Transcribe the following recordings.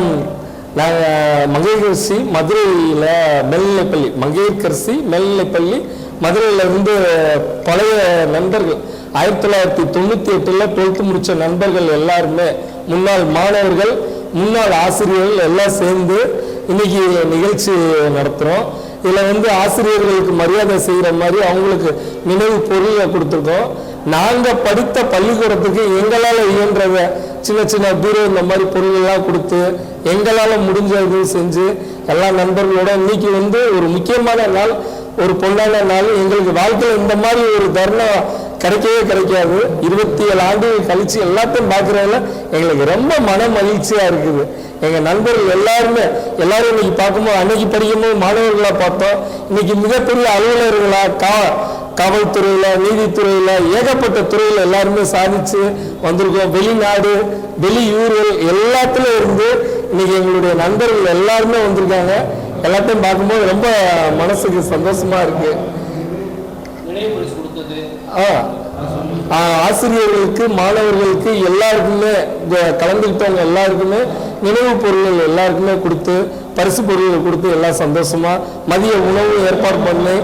முன்னம் நாங்கள் மங்கையர்கரசி மதுரையில் மேல்நிலைப்பள்ளி மங்கையர்கரசி மேல்நிலைப்பள்ளி மதுரையில் இருந்து பழைய நண்பர்கள் ஆயிரத்தி தொள்ளாயிரத்தி தொண்ணூற்றி எட்டில் டுவெல்த்து முடித்த நண்பர்கள் எல்லாருமே முன்னாள் மாணவர்கள் முன்னாள் ஆசிரியர்கள் எல்லாம் சேர்ந்து இன்னைக்கு நிகழ்ச்சி நடத்துகிறோம் இதில் வந்து ஆசிரியர்களுக்கு மரியாதை செய்கிற மாதிரி அவங்களுக்கு நினைவு பொருளை கொடுத்துருக்கோம். நாங்கள் படித்த பள்ளிக்கூடத்துக்கு எங்களால் இயன்றத சின்ன சின்ன பீரோ இந்த மாதிரி பொருளெல்லாம் கொடுத்து எங்களால் முடிஞ்சது செஞ்சு எல்லா நண்பர்களோட இன்னைக்கு வந்து ஒரு முக்கியமான நாள் ஒரு பொண்ணான நாள். எங்களுக்கு வாழ்க்கையில் இந்த மாதிரி ஒரு தருணம் கிடைக்கவே கிடைக்காது. இருபத்தி ஏழு ஆண்டுகள் கழித்து எல்லாத்தையும் பார்க்குறதுல எங்களுக்கு ரொம்ப மன மகிழ்ச்சியாக இருக்குது. எங்கள் நண்பர்கள் எல்லாருமே எல்லாரும் இன்னைக்கு பார்க்கும்போது அன்னைக்கு படிக்கும்போது மாணவர்களாக பார்த்தோம். இன்னைக்கு மிகப்பெரிய அலுவலர்களாக கா காவல்துறையில நீதித்துறையில ஏகப்பட்ட துறையில எல்லாருமே சாதிச்சு வந்திருக்கோம். வெளிநாடு வெளியூர்கள் எல்லாத்துலயும் இருந்து இன்னைக்கு எங்களுடைய நண்பர்கள் எல்லாருமே வந்திருக்காங்க. எல்லாத்தையும் பார்க்கும்போது ரொம்ப மனசுக்கு சந்தோஷமா இருக்கு. ஆ, ஆசிரியர்களுக்கு மாணவர்களுக்கு எல்லாருக்குமே கலந்துக்கிட்டவங்க எல்லாருக்குமே நினைவு பொருள்கள் எல்லாருக்குமே கொடுத்து பரிசு பொருள்கள் கொடுத்து எல்லாம் சந்தோஷமா மதிய உணவு ஏற்பாடு பண்ணி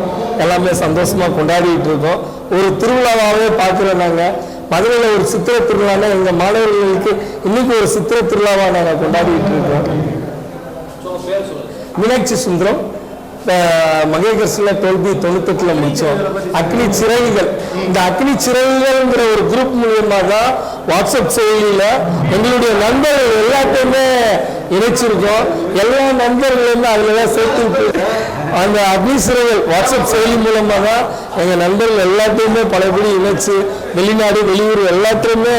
எல்லாமே சந்தோஷமா கொண்டாடிட்டு இருக்கோம். ஒரு திருவிழாவாகவே பார்க்குறோம் நாங்கள் மதுரையில் ஒரு சித்திரை திருவிழான்னா எங்கள் மாணவர்களுக்கு இன்னைக்கு ஒரு சித்திரை திருவிழாவாக நாங்கள் கொண்டாடிட்டு இருக்கோம். மீனாட்சி சுந்தரம். மகேகர்ஸில் தோல்வி தொழுத்தத்தில் முடித்தோம் அக்னி சிறகுகள். இந்த அக்னி சிறகுகள்ங்கிற ஒரு குரூப் மூலியமாக தான் வாட்ஸ்அப் செயலியில் எங்களுடைய நண்பர்கள் எல்லாத்தையுமே இணைச்சிருக்கோம். எல்லா நண்பர்களுமே அதில் தான் சேர்த்து விட்டு அந்த அக்னி சிறகுகள் வாட்ஸ்அப் செயலி மூலமாக தான் எங்கள் நண்பர்கள் எல்லாத்தையுமே பலபடி இணைச்சு வெளிநாடு வெளியூர் எல்லாத்தையுமே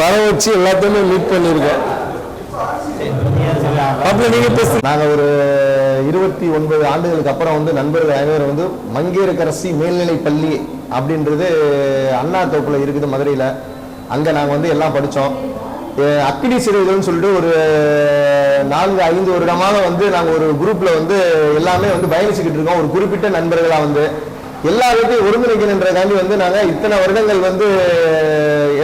வர வச்சு எல்லாத்தையுமே மீட் பண்ணியிருக்கோம். அப்புறம் நீங்கள் பேச நாங்கள் ஒரு இருபத்தி ஒன்பது ஆண்டுகளுக்கு அப்புறம் வந்து நண்பர்கள் அனைவரும் வந்து மங்கையரக்கரசி மேல்நிலை பள்ளி அப்படின்றது அண்ணா தோப்புல இருக்குது மதுரையில். அங்கே நாங்கள் வந்து எல்லாம் படித்தோம் அக்கினி சிறுவர்கள்னு சொல்லிட்டு ஒரு நான்கு ஐந்து வருடமாக வந்து நாங்கள் ஒரு குரூப்பில் வந்து எல்லாமே வந்து பயணிச்சுக்கிட்டு இருக்கோம். ஒரு குறிப்பிட்ட நண்பர்களாக வந்து. எல்லாத்தையும் ஒருங்கிணைக்கணுன்றதாண்டி வந்து நாங்கள் இத்தனை வருடங்கள் வந்து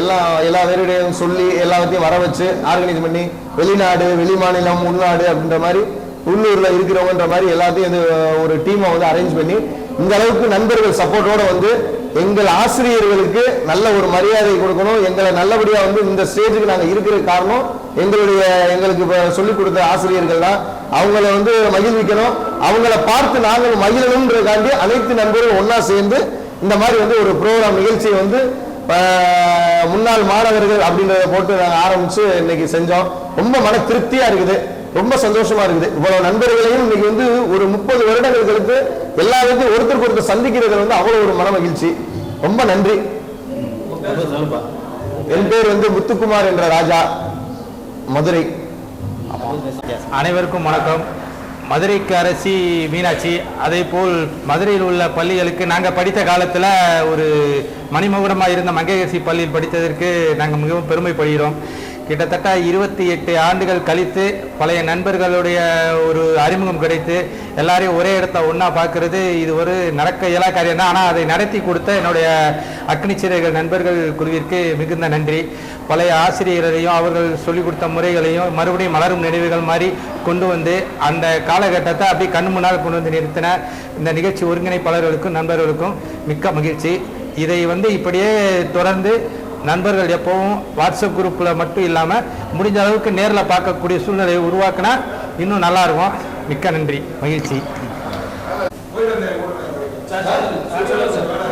எல்லா எல்லா பேருடையும் சொல்லி எல்லாத்தையும் வர வச்சு ஆர்கனைஸ் பண்ணி வெளிநாடு வெளி மாநிலம் உள்நாடு அப்படின்ற மாதிரி உள்ளூர்ல இருக்கிறவங்கன்ற மாதிரி எல்லாத்தையும் இது ஒரு டீமை வந்து அரேஞ்ச் பண்ணி இந்த அளவுக்கு நண்பர்கள் சப்போர்ட்டோட வந்து எங்கள் ஆசிரியர்களுக்கு நல்ல ஒரு மரியாதை கொடுக்கணும். எங்களை நல்லபடியா வந்து இந்த ஸ்டேஜுக்கு நாங்க இருக்கிற காரணம் எங்களுடைய எங்களுக்கு சொல்லிக் கொடுத்த ஆசிரியர்கள் தான். அவங்கள வந்து மகிழ்விக்கணும். அவங்கள பார்த்து நாங்கள் மகிழணும்ன்றதுக்காண்டி அனைத்து நண்பர்களும் ஒன்றா சேர்ந்து இந்த மாதிரி வந்து ஒரு ப்ரோக்ராம் நிகழ்ச்சியை வந்து முன்னாள் மாணவர்கள் அப்படின்றத போட்டு நாங்கள் ஆரம்பிச்சு இன்னைக்கு செஞ்சோம். ரொம்ப மன திருப்தியா இருக்குது. ரொம்ப சந்தோஷமா இருக்குது. இவ்வளவு நண்பர்களையும் இன்னைக்கு வந்து ஒரு முப்பது வருடங்கள் கழித்து எல்லாருக்கும் ஒருத்தருக்கு ஒருத்தர் சந்திக்கிறது வந்து அவ்வளவு ஒரு மன மகிழ்ச்சி. ரொம்ப நன்றி. என் பேர் வந்து முத்துக்குமார் என்ற ராஜா. மதுரை. அனைவருக்கும் வணக்கம். மதுரைக்கு அரசி மீனாட்சி. அதே போல் மதுரையில் உள்ள பள்ளிகளுக்கு நாங்கள் படித்த காலத்தில் ஒரு மணிமகுடமாக இருந்த மங்கையரசி பள்ளியில் படித்ததற்கு நாங்கள் மிகவும் பெருமைப்படுகிறோம். கிட்டத்தட்ட இருபத்தி எட்டு ஆண்டுகள் கழித்து பழைய நண்பர்களுடைய ஒரு அறிமுகம் கிடைத்து எல்லாரையும் ஒரே இடத்த ஒன்றா பார்க்கறது இது ஒரு நடக்க இயலா காரியம் தான். ஆனால் அதை நடத்தி கொடுத்த என்னுடைய அக்னிச்சிறைகள் நண்பர்கள் குழுவிற்கு மிகுந்த நன்றி. பழைய ஆசிரியர்களையும் அவர்கள் சொல்லிக் கொடுத்த முறைகளையும் மறுபடியும் மலரும் நினைவுகள் மாதிரி கொண்டு வந்து அந்த காலகட்டத்தை அப்படியே கண் முன்னால் கொண்டு வந்து நிறுத்தின இந்த நிகழ்ச்சி ஒருங்கிணைப்பாளர்களுக்கும் நண்பர்களுக்கும் மிக்க மகிழ்ச்சி. இதை வந்து இப்படியே தொடர்ந்து நண்பர்கள் எப்பவும் வாட்ஸ்அப் குரூப்பில் மட்டும் இல்லாமல் முடிஞ்ச அளவுக்கு நேரில் பார்க்கக்கூடிய சூழ்நிலையை உருவாக்கினா இன்னும் நல்லா இருக்கும். மிக்க நன்றி. மகிழ்ச்சி.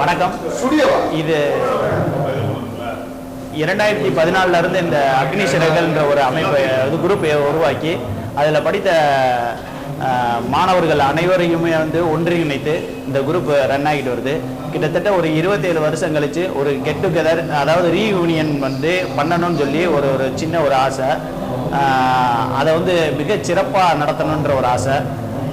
வணக்கம். இது இரண்டாயிரத்தி பதினாலுல இருந்து இந்த அக்னி ஒரு அமைப்பை இது குரூப்பை உருவாக்கி அதில் படித்த மாணவர்கள் அனைவரையுமே வந்து ஒன்றிணைத்து இந்த குரூப் ரன் ஆகிட்டு வருது. கிட்டத்தட்ட ஒரு இருபத்தேழு வருஷம் கழிச்சு ஒரு கெட் டுகெதர் அதாவது ரீயூனியன் வந்து பண்ணணும்னு சொல்லி ஒரு ஒரு சின்ன ஒரு ஆசை. அதை வந்து மிக சிறப்பாக நடத்தணுன்ற ஒரு ஆசை.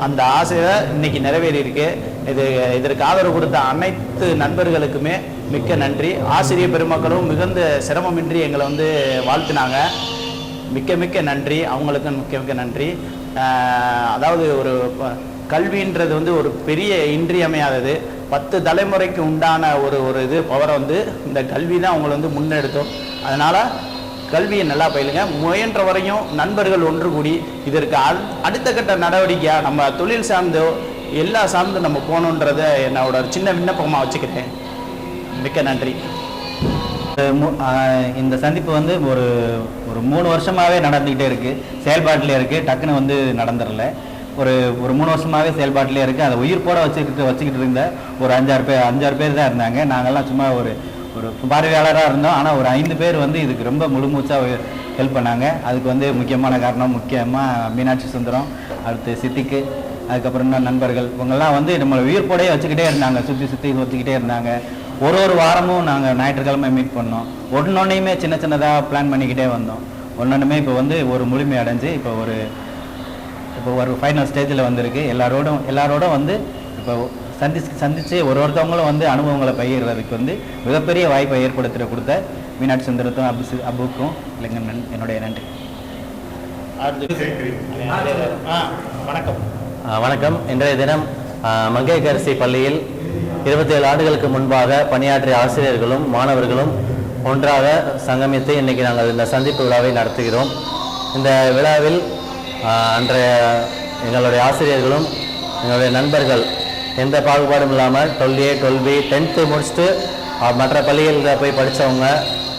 அந்த ஆசையை இன்னைக்கு நிறைவேறியிருக்கு. இது இதற்கு ஆதரவு கொடுத்த அனைத்து நண்பர்களுக்குமே மிக்க நன்றி. ஆசிரியர் பெருமக்களும் மிகுந்த சிரமமின்றி எங்களை வந்து வாழ்த்தினாங்க. மிக்க மிக்க நன்றி. அவங்களுக்கும் மிக்க மிக்க நன்றி. அதாவது ஒரு ப- கல்வின்றது வந்து ஒரு பெரிய இன்றியமையாதது. பத்து தலைமுறைக்கு உண்டான ஒரு ஒரு இது பவரை வந்து இந்த கல்வி தான் அவங்களை வந்து முன்னெடுத்தோம். அதனால் கல்வியை நல்லா பயிலுங்க. முயன்ற வரையும் நண்பர்கள் ஒன்று கூடி இதற்கு அடுத்த கட்ட நடவடிக்கையாக நம்ம தொழில் சார்ந்தோ எல்லா சார்ந்தும் நம்ம போகணுன்றதை என்னோட ஒரு சின்ன விண்ணப்பமாக வச்சுக்கிறேன் மிக்க நன்றி. இந்த சந்திப்பு வந்து ஒரு ஒரு மூணு வருஷமாகவே நடந்துக்கிட்டே இருக்குது செயல்பாட்டிலே இருக்குது டக்குன்னு வந்து நடந்துடல ஒரு ஒரு மூணு வருஷமாகவே செயல்பாட்டிலே இருக்குது அதை உயிர்ப்போட வச்சுக்கிட்டு வச்சுக்கிட்டு இருந்த ஒரு அஞ்சாறு பேர் அஞ்சாறு பேர் தான் இருந்தாங்க. நாங்கள்லாம் சும்மா ஒரு ஒரு பார்வையாளராக இருந்தோம். ஆனால் ஒரு ஐந்து பேர் வந்து இதுக்கு ரொம்ப முழுமூச்சாக ஹெல்ப் பண்ணாங்க. அதுக்கு வந்து முக்கியமான காரணம் முக்கியமாக மீனாட்சி சுந்தரம் அடுத்து சித்திக்கு அதுக்கப்புறம் நண்பர்கள். இவங்கெல்லாம் வந்து நம்மளை உயிர்ப்போடையே வச்சுக்கிட்டே இருந்தாங்க. சுற்றி சுற்றி வச்சுக்கிட்டே இருந்தாங்க. ஒரு ஒரு வாரமும் நாங்கள் ஞாயிற்றுக்கிழமை மீட் பண்ணோம். ஒன்னொன்னையுமே சின்ன சின்னதாக பிளான் பண்ணிக்கிட்டே வந்தோம். ஒன்னொன்றுமே இப்போ வந்து ஒரு முழுமை அடைஞ்சு இப்போ ஒரு இப்போ ஒரு ஃபைனல் ஸ்டேஜில் வந்திருக்கு. எல்லாரோடும் எல்லாரோடும் வந்து இப்போ சந்திச்சு சந்தித்து ஒரு ஒருத்தவங்களும் வந்து அனுபவங்களை பகிர்றதுக்கு வந்து மிகப்பெரிய வாய்ப்பை ஏற்படுத்தி கொடுத்த மீனாட்சி சுந்தரத்தும் அபு அபுக்கும் இல்லைங்க நன்- என்னுடைய நன்றி. வணக்கம். ஆ, வணக்கம். இன்றைய தினம் ஆ, மங்கையர்கரசி பள்ளியில் இருபத்தி ஏழு ஆண்டுகளுக்கு முன்பாக பணியாற்றிய ஆசிரியர்களும் மாணவர்களும் ஒன்றாக சங்கமித்து இன்னைக்கு நாங்கள் இந்த சந்திப்பு விழாவை நடத்துகிறோம். இந்த விழாவில் அன்றைய எங்களுடைய ஆசிரியர்களும் எங்களுடைய நண்பர்கள் எந்த பாகுபாடும் இல்லாமல் twelve A twelve B tenth முடிச்சுட்டு மற்ற பள்ளிகளில் போய் படித்தவங்க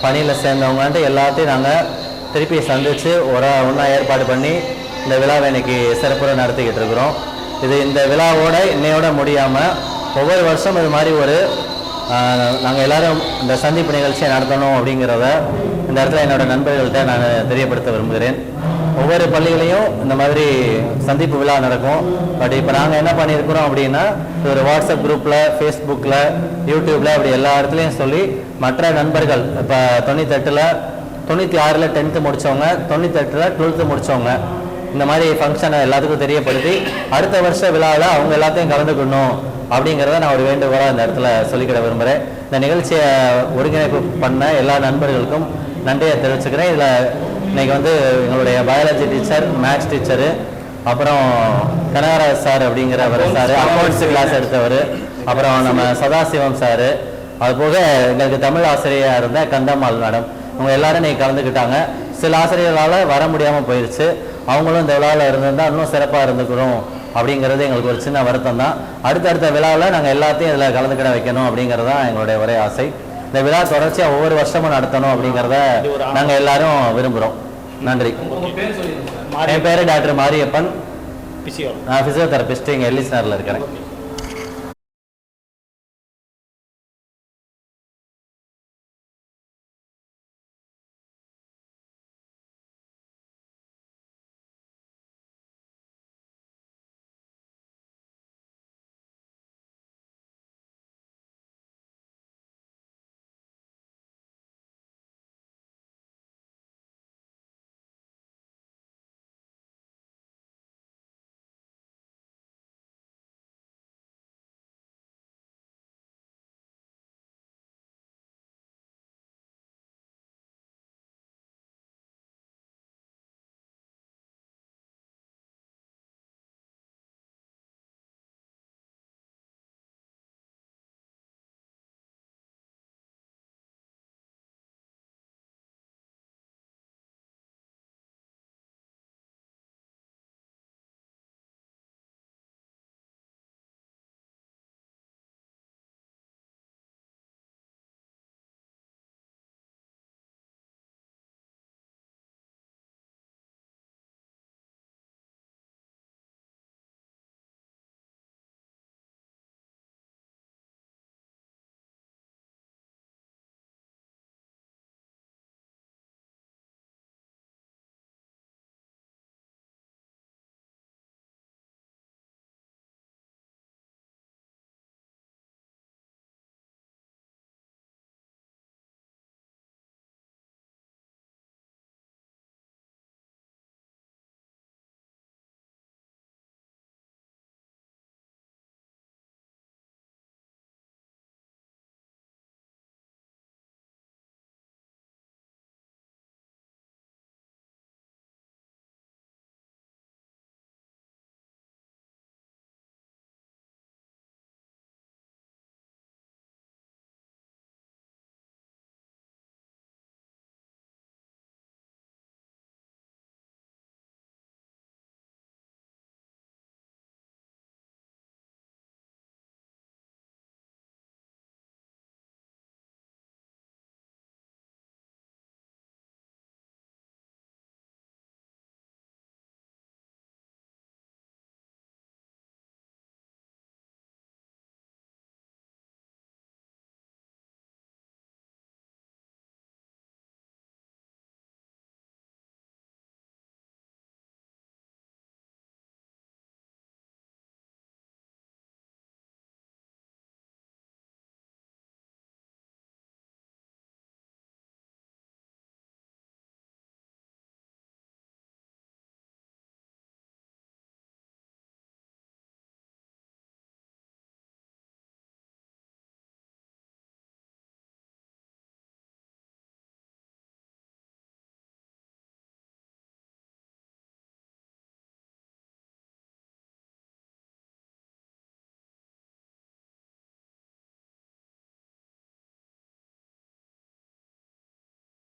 பணியில் சேர்ந்தவங்கன்ட்டு எல்லாத்தையும் நாங்கள் திருப்பி சந்தித்து ஒரு ஒன்றா ஏற்பாடு பண்ணி இந்த விழாவை இன்னைக்கு சிறப்புற நடத்திக்கிட்டு இருக்கிறோம். இது இந்த விழாவோட இன்னையோட முடியாமல் ஒவ்வொரு வருஷம் இது மாதிரி ஒரு நாங்கள் எல்லாரும் இந்த சந்திப்பு நிகழ்ச்சியை நடத்தணும் அப்படிங்கிறத இந்த இடத்துல என்னோட நண்பர்கள்ட்ட நான் தெரியப்படுத்த விரும்புகிறேன். ஒவ்வொரு பள்ளிகளையும் இந்த மாதிரி சந்திப்பு விழா நடக்கும். பட் இப்போ நாங்கள் என்ன பண்ணியிருக்கிறோம் அப்படின்னா இது ஒரு வாட்ஸ்அப் குரூப்பில் ஃபேஸ்புக்கில் யூடியூப்பில் அப்படி எல்லா இடத்துலையும் சொல்லி மற்ற நண்பர்கள் இப்போ தொண்ணூத்தெட்டில் தொண்ணூற்றி ஆறில் டென்த்து முடித்தவங்க தொண்ணூத்தெட்டில் டுவெல்த்து முடித்தவங்க இந்த மாதிரி ஃபங்க்ஷனை எல்லாத்துக்கும் தெரியப்படுத்தி அடுத்த வருஷ விழாவில் அவங்க எல்லாத்தையும் கலந்துக்கணும். அப்படிங்கிறத நான் ஒரு வேண்டுகோளாக இந்த இடத்துல சொல்லிக்கிட விரும்புகிறேன் இந்த நிகழ்ச்சியை ஒருங்கிணைப்பு பண்ண எல்லா நண்பர்களுக்கும் நன்றியை தெரிவிச்சுக்கிறேன். இதில் இன்னைக்கு வந்து எங்களுடைய பயாலஜி டீச்சர் மேத்ஸ் டீச்சரு அப்புறம் கனகராஜ் சார் அப்படிங்கிறவர் சார் அக்கௌண்ட்ஸ் கிளாஸ் எடுத்தவர். அப்புறம் நம்ம சதாசிவம் சார். அது போக எங்களுக்கு தமிழ் ஆசிரியராக இருந்த கந்தம்மாள் மேடம் அவங்க எல்லாரும் இன்னைக்கு கலந்துக்கிட்டாங்க. சில ஆசிரியர்களால் வர முடியாமல் போயிடுச்சு அவங்களும் இந்த விழாவில் இருந்திருந்தா இன்னும் சிறப்பாக இருந்துக்கிறோம். அப்படிங்கிறது எங்களுக்கு ஒரு சின்ன வருத்தம் தான் அடுத்தடுத்த விழாவில் நாங்கள் எல்லாத்தையும் இதில் கலந்துக்கிட வைக்கணும் அப்படிங்கிறது தான் எங்களுடைய ஒரே ஆசை. இந்த விழா தொடர்ச்சியாக ஒவ்வொரு வருஷமும் நடத்தணும் அப்படிங்கிறத நாங்கள் எல்லாரும் விரும்புகிறோம் நன்றி. என் பேர் டாக்டர் மாரியப்பன். நான் ஃபிசியோதெரபிஸ்ட் இங்கே எல்லிஸ்னரில் இருக்கிறேன்.